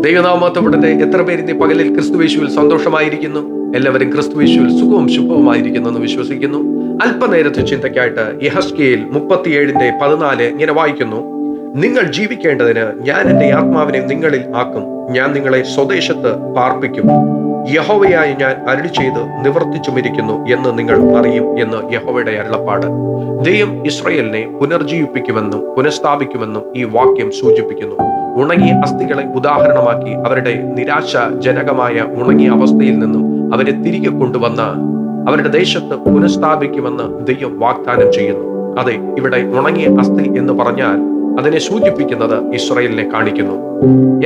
ദൈവനാമത്തോടെ എത്ര പേര് ഇന്ന് പകലിൽ ക്രിസ്തുവേശുവിൽ സന്തോഷമായിരിക്കുന്നു? എല്ലാവരും ക്രിസ്തുവേശുവിൽ സുഖവും ശുഭവുമായിരിക്കുന്നു എന്ന് വിശ്വസിക്കുന്നു. അല്പനേരത്തെ ചിന്തയ്ക്കായിട്ട് യഹസ്കിയിൽ മുപ്പത്തിയേഴിന്റെ പതിനാല് ഇങ്ങനെ വായിക്കുന്നു. നിങ്ങൾ ജീവിക്കേണ്ടതിന് ഞാൻ എന്റെ ആത്മാവിനെ നിങ്ങളിൽ ആക്കും. ഞാൻ നിങ്ങളെ സ്വദേശത്ത് പാർപ്പിക്കും. യഹോവയായി ഞാൻ അരുളി ചെയ്ത് നിവർത്തിച്ചുമിരിക്കുന്നു എന്ന് നിങ്ങൾ അറിയും എന്ന് യഹോവയുടെ അരുളപ്പാട്. ദൈവം ഇസ്രയേലിനെ പുനർജീവിപ്പിക്കുമെന്നും പുനഃസ്ഥാപിക്കുമെന്നും ഈ വാക്യം സൂചിപ്പിക്കുന്നു. ഉണങ്ങിയ അസ്ഥികളെ ഉദാഹരണമാക്കി അവരുടെ നിരാശജനകമായ ഉണങ്ങിയ അവസ്ഥയിൽ നിന്നും അവരെ തിരികെ കൊണ്ടുവന്ന് അവരുടെ ദേശത്ത് പുനഃസ്ഥാപിക്കുമെന്ന് ദൈവം വാഗ്ദാനം ചെയ്യുന്നു. അതെ ഇവിടെ ഉണങ്ങിയ അസ്ഥി എന്ന് പറഞ്ഞാൽ അതിനെ സൂചിപ്പിക്കുന്നത് ഇസ്രയേലിനെ കാണിക്കുന്നു.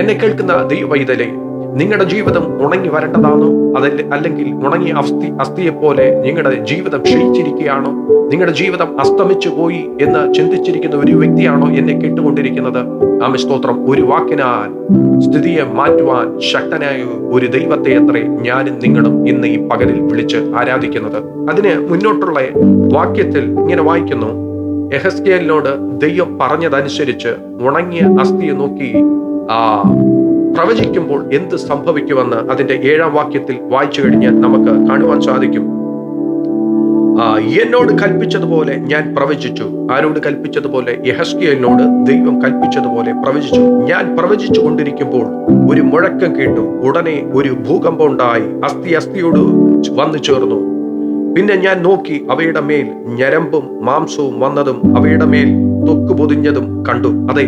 എന്നെ കേൾക്കുന്ന ദൈവവൈതലെ നിങ്ങളുടെ ജീവിതം ഉണങ്ങി വരേണ്ടതാണോ? അതല്ല അല്ലെങ്കിൽ ഉണങ്ങിയ അസ്ഥി അസ്ഥിയെ പോലെ നിങ്ങളുടെ ജീവിതം ക്ഷയിച്ചിരിക്കുകയാണോ? നിങ്ങളുടെ ജീവിതം അസ്തമിച്ചു പോയി എന്ന് ചിന്തിച്ചിരിക്കുന്ന ഒരു വ്യക്തിയാണോ എന്നെ കേട്ടുകൊണ്ടിരിക്കുന്നത്? ആമ സ്തോത്രം. ഒരു വാക്കിനാൽ സ്ഥിതിയെ മാറ്റുവാൻ ശക്തനായ ഒരു ദൈവത്തെ അത്രേ ഞാനും നിങ്ങളും ഇന്ന് ഈ പകലിൽ വിളിച്ച് ആരാധിക്കുന്നത്. അതിന് മുന്നോട്ടുള്ള വാക്യത്തിൽ ഇങ്ങനെ വായിക്കുന്നു. എഹസ്കേലിനോട് ദൈവം പറഞ്ഞതനുസരിച്ച് ഉണങ്ങിയ അസ്ഥിയെ നോക്കി ആ പ്രവചിക്കുമ്പോൾ എന്ത് സംഭവിക്കുമെന്ന് അതിന്റെ ഏഴാം വാക്യത്തിൽ വായിച്ചു കഴിഞ്ഞ് നമുക്ക് കാണുവാൻ സാധിക്കും. എന്നോട് കൽപ്പിച്ചതുപോലെ ഞാൻ പ്രവചിച്ചു. ആരോട് കൽപ്പിച്ചതുപോലെ? യഹസ്കിയലിനോട് ദൈവം കൽപ്പിച്ചതുപോലെ പ്രവചിച്ചു. ഞാൻ പ്രവചിച്ചു കൊണ്ടിരിക്കുമ്പോൾ ഒരു മുഴക്കം കേട്ടു. ഉടനെ ഒരു ഭൂകമ്പം ഉണ്ടായി. അസ്ഥി അസ്ഥിയോട് വന്നു ചേർന്നു. പിന്നെ ഞാൻ നോക്കി അവയുടെ മേൽ ഞരമ്പും മാംസവും വന്നതും അവയുടെ മേൽ തൊക്ക് പൊതിഞ്ഞതും കണ്ടു. അതെ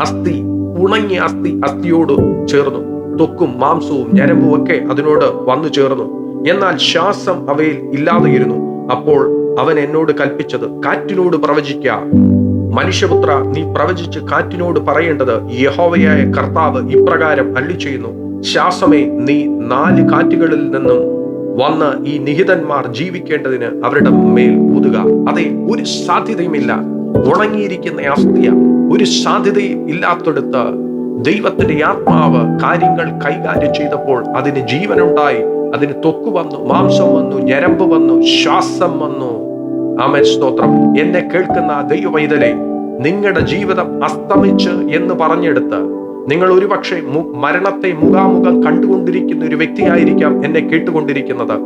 അസ്ഥി ഉണങ്ങിയ അസ്ഥി അസ്ഥിയോട് ചേർന്നു. തൊക്കും മാംസവും ഞരമ്പും ഒക്കെ അതിനോട് വന്നു ചേർന്നു. എന്നാൽ ശ്വാസം അവയിൽ ഇല്ലാതെയിരുന്നു. അപ്പോൾ അവൻ എന്നോട് കൽപ്പിച്ചത് കാറ്റിനോട് പ്രവചിക്ക. മനുഷ്യപുത്ര നീ പ്രവചിച്ച് കാറ്റിനോട് പറയേണ്ടത് യഹോവയായ കർത്താവ് ഇപ്രകാരം അല്ലി ചെയ്യുന്നു ശ്വാസമേ നീ നാല് കാറ്റുകളിൽ നിന്നും വന്ന് ഈ നിഹിതന്മാർ ജീവിക്കേണ്ടതിന് അവരുടെ മേൽ ഊതുക. അതെ ഒരു സാധ്യതയുമില്ല. ഉണങ്ങിയിരിക്കുന്ന അസ്ഥിയ ഒരു സാധ്യതയും ഇല്ലാത്തടുത്ത് ദൈവത്തിന്റെ ആത്മാവ് കാര്യങ്ങൾ കൈകാര്യം ചെയ്തപ്പോൾ അതിന് ജീവനുണ്ടായി. അതിന് തൊക്ക് വന്നു മാംസം വന്നു ഞരമ്പ് വന്നു ശ്വാസം വന്നു. ആമൻ. സ്തോത്രം. എന്നെ കേൾക്കുന്ന ദൈവവൈതലെ നിങ്ങളുടെ ജീവിതം അസ്തമിച്ച് എന്ന് പറഞ്ഞെടുത്ത് നിങ്ങൾ ഒരുപക്ഷെ മരണത്തെ മുഖാമുഖം കണ്ടുകൊണ്ടിരിക്കുന്ന ഒരു വ്യക്തിയായിരിക്കാം എന്നെ കേട്ടുകൊണ്ടിരിക്കുന്നത്.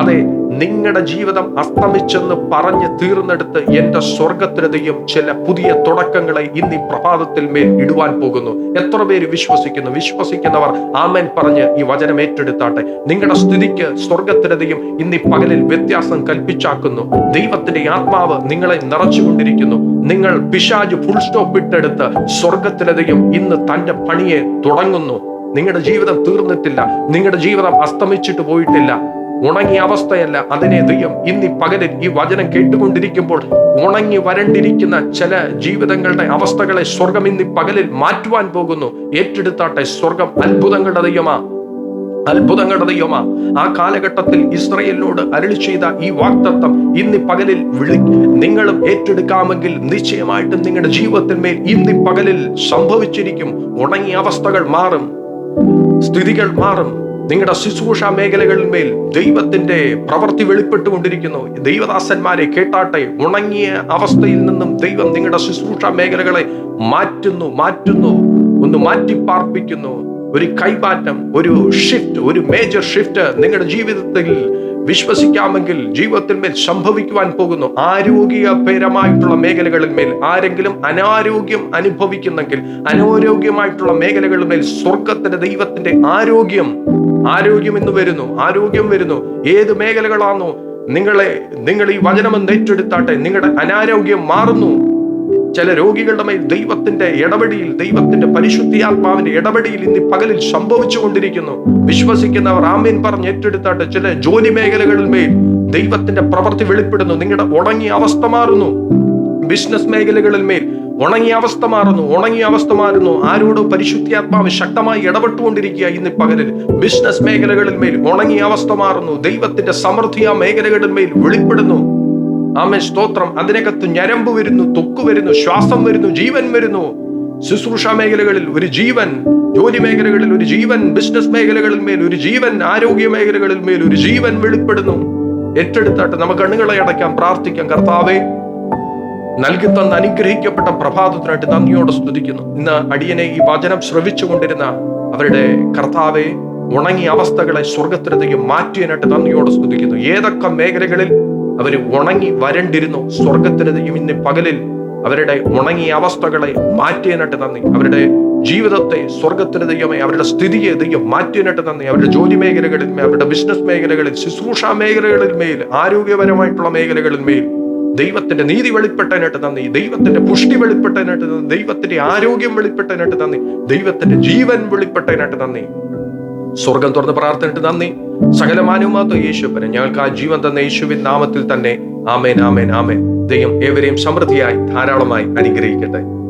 അതെ നിങ്ങളുടെ ജീവിതം അസ്തമിച്ചെന്ന് പറഞ്ഞ് തീർന്നെടുത്ത് എന്റെ സ്വർഗത്തിനതയും ചില പുതിയ തുടക്കങ്ങളെ ഇന്ന് ഈ പ്രഭാതത്തിൽ മേൽ ഇടുവാൻ പോകുന്നു. എത്ര പേര് വിശ്വസിക്കുന്നു? വിശ്വസിക്കുന്നവർ ആമേൻ പറഞ്ഞ് ഈ വചനം ഏറ്റെടുത്താട്ടെ. നിങ്ങളുടെ സ്ഥിതിക്ക് സ്വർഗത്തിനതയും ഇന്ന് ഈ പകലിൽ വ്യത്യാസം കൽപ്പിച്ചാക്കുന്നു. ദൈവത്തിന്റെ ആത്മാവ് നിങ്ങളെ നിറച്ചുകൊണ്ടിരിക്കുന്നു. നിങ്ങൾ പിശാജ് ഫുൾ സ്റ്റോപ്പ് ഇട്ടെടുത്ത് സ്വർഗത്തിനതയും ഇന്ന് തന്റെ പണിയെ തുടങ്ങുന്നു. നിങ്ങളുടെ ജീവിതം തീർന്നിട്ടില്ല. നിങ്ങളുടെ ജീവിതം അസ്തമിച്ചിട്ട് പോയിട്ടില്ല. ഉണങ്ങിയ അവസ്ഥയല്ല അതിനെ ദൈവം ഇന്ന് പകലിൽ ഈ വചനം കേട്ടുകൊണ്ടിരിക്കുമ്പോൾ ഉണങ്ങി വരണ്ടിരിക്കുന്ന ചില ജീവിതങ്ങളുടെ അവസ്ഥകളെ സ്വർഗം ഇന്ന് പകലിൽ മാറ്റുവാൻ പോകുന്നു. ഏറ്റെടുത്താട്ടെ സ്വർഗം അത്ഭുതങ്ങളുടെ ദൈവമാ. അത്ഭുതങ്ങളുടെ ദൈവമാ. ആ കാലഘട്ടത്തിൽ ഇസ്രയേലിനോട് അരളി ചെയ്ത ഈ വാക്തത്വം ഇന്ന് പകലിൽ വിളി നിങ്ങളും ഏറ്റെടുക്കാമെങ്കിൽ നിശ്ചയമായിട്ടും നിങ്ങളുടെ ജീവിതത്തിന്മേൽ ഇന്ന് പകലിൽ സംഭവിച്ചിരിക്കും. ഉണങ്ങിയ അവസ്ഥകൾ മാറും. സ്ഥിതികൾ മാറും. നിങ്ങളുടെ ശുശ്രൂഷ മേഖലകളിന്മേൽ ദൈവത്തിന്റെ പ്രവൃത്തി വെളിപ്പെട്ടുകൊണ്ടിരിക്കുന്നു. ദൈവദാസന്മാരെ കേട്ടാട്ടെ ഉണങ്ങിയ അവസ്ഥയിൽ നിന്നും ദൈവം നിങ്ങളുടെ ശുശ്രൂഷ മേഖലകളെ മാറ്റുന്നു മാറ്റുന്നു ഒന്ന് മാറ്റിപ്പാർപ്പിക്കുന്നു. ഒരു കൈമാറ്റം ഒരു ഷിഫ്റ്റ് ഒരു മേജർ ഷിഫ്റ്റ് നിങ്ങളുടെ ജീവിതത്തിൽ വിശ്വസിക്കാമെങ്കിൽ ജീവിതത്തിന്മേൽ സംഭവിക്കുവാൻ പോകുന്നു ആരോഗ്യപരമായിട്ടുള്ള മേഖലകളിൽ മേൽ ആരെങ്കിലും അനാരോഗ്യം അനുഭവിക്കുന്നെങ്കിൽ അനാരോഗ്യമായിട്ടുള്ള മേഖലകളിൽ മേൽ സ്വർഗത്തിന്റെ ദൈവത്തിന്റെ ആരോഗ്യം ആരോഗ്യം എന്ന് വരുന്നു ആരോഗ്യം വരുന്നു. ഏത് മേഖലകളാണോ നിങ്ങളെ നിങ്ങൾ ഈ വചനമെന്ന് ഏറ്റെടുത്താട്ടെ നിങ്ങളുടെ അനാരോഗ്യം മാറുന്നു. ചില രോഗികളുടെ മേൽ ദൈവത്തിന്റെ ഇടപെടിയിൽ ദൈവത്തിന്റെ പരിശുദ്ധിയാത്മാവിന്റെ ഇടപെടിയിൽ ഇന്ന് പകലിൽ സംഭവിച്ചു കൊണ്ടിരിക്കുന്നു വിശ്വസിക്കുന്നവർ ആമീൻ പറഞ്ഞ് ഏറ്റെടുത്താട്ട് ചില ജോലി മേഖലകളിൽ മേൽ ദൈവത്തിന്റെ പ്രവൃത്തി വെളിപ്പെടുന്നു. നിങ്ങളുടെ ഉണങ്ങിയ അവസ്ഥ മാറുന്നു. ബിസിനസ് മേഖലകളിൽ മേൽ ഉണങ്ങിയ അവസ്ഥ മാറുന്നു. ഉണങ്ങിയ അവസ്ഥ മാറുന്നു. ആരോടോ പരിശുദ്ധിയാത്മാവ് ശക്തമായി ഇടപെട്ടുകൊണ്ടിരിക്കുക ഇന്ന് പകലിൽ. ബിസിനസ് മേഖലകളിൽ മേൽ ഉണങ്ങിയ അവസ്ഥ മാറുന്നു. ദൈവത്തിന്റെ സമൃദ്ധി ആ മേഖലകളിൽ മേൽ വെളിപ്പെടുന്നു. ആമേ സ്തോത്രം. അതിനകത്ത് ഞരമ്പ് വരുന്നു തൊക്ക് വരുന്നു ശ്വാസം വരുന്നു ജീവൻ വരുന്നു. ശുശ്രൂഷ മേഖലകളിൽ ഒരു ജീവൻ ജോലി മേഖലകളിൽ ഒരു ജീവൻ ബിസിനസ് മേഖലകളിൽ മേൽ ഒരു ജീവൻ ആരോഗ്യ മേഖലകളിൽ മേൽ ഒരു ജീവൻ വെളിപ്പെടുന്നു. ഏറ്റെടുത്താട്ട് നമുക്ക് കണ്ണുകളെ അടയ്ക്കാം പ്രാർത്ഥിക്കാം. കർത്താവേ നൽകി തന്ന അനുഗ്രഹിക്കപ്പെട്ട പ്രഭാതത്തിനായിട്ട് നന്ദിയോടെ സ്തുതിക്കുന്നു. ഇന്ന് അടിയനെ ഈ വചനം ശ്രവിച്ചുകൊണ്ടിരുന്ന അവരുടെ കർത്താവെ ഉണങ്ങിയ അവസ്ഥകളെ സ്വർഗത്തിന് ദൈവം മാറ്റിയതിനായിട്ട് നന്ദിയോടെ സ്തുതിക്കുന്നു. ഏതൊക്കെ മേഖലകളിൽ അവർ ഉണങ്ങി വരണ്ടിരുന്നു. സ്വർഗത്തിന് ദൈവം ഇന്ന് പകലിൽ അവരുടെ ഉണങ്ങിയ അവസ്ഥകളെ മാറ്റിയതിനായിട്ട് നന്ദി. അവരുടെ ജീവിതത്തെ സ്വർഗത്തിന് ദൈവമേ അവരുടെ സ്ഥിതിയെ ദൈവം മാറ്റിയതിനായിട്ട് നന്ദി. അവരുടെ ജോലി മേഖലകളിൽ അവരുടെ ബിസിനസ് മേഖലകളിൽ ശുശ്രൂഷ മേഖലകളിൽ മേൽ ആരോഗ്യപരമായിട്ടുള്ള മേഖലകളിൽ മേൽ ദൈവത്തിന്റെ നീതി വെളിപ്പെട്ടതിനായിട്ട് നന്ദി. ദൈവത്തിന്റെ പുഷ്ടി വെളിപ്പെട്ടതിനായിട്ട് നന്ദി. ദൈവത്തിന്റെ ആരോഗ്യം വെളിപ്പെട്ടതിനായിട്ട് നന്ദി. ദൈവത്തിന്റെ ജീവൻ വെളിപ്പെട്ടതിനായിട്ട് നന്ദി. സ്വർഗം തുറന്ന് പ്രാർത്ഥനയിട്ട് നന്ദി. സകലമാനുമാത്ത യേശുപ്പനെ ഞങ്ങൾക്ക് ആ ജീവൻ തന്ന യേശുവിൻ നാമത്തിൽ തന്നെ ആമേൻ ആമേൻ ആമേൻ. ദൈവം ഏവരെയും സമൃദ്ധിയായി ധാരാളമായി അനുഗ്രഹിക്കട്ടെ.